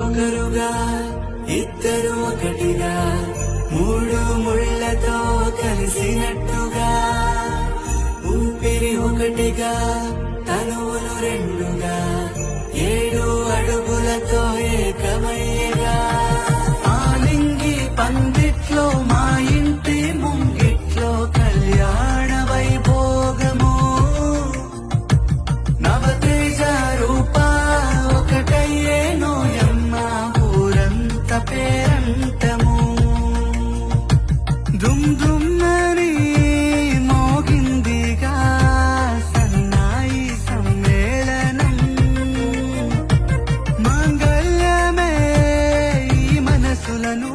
ఒకరుగా ఇద్దరు ఒకటిగా మూడు ముళ్ళతో కలిసినట్టుగా. ఊపిరి ఒకటిగా తనువులు రెండుగా ఏడు అడుగులతో ఏకమయ్యగా. ఆలింగి పందిట్లో మా ఇంటి అనంతము దుమ్ దుమ్మని మోగిందిగా సన్నాయి సమ్మేళనం. మంగళమే మనసులను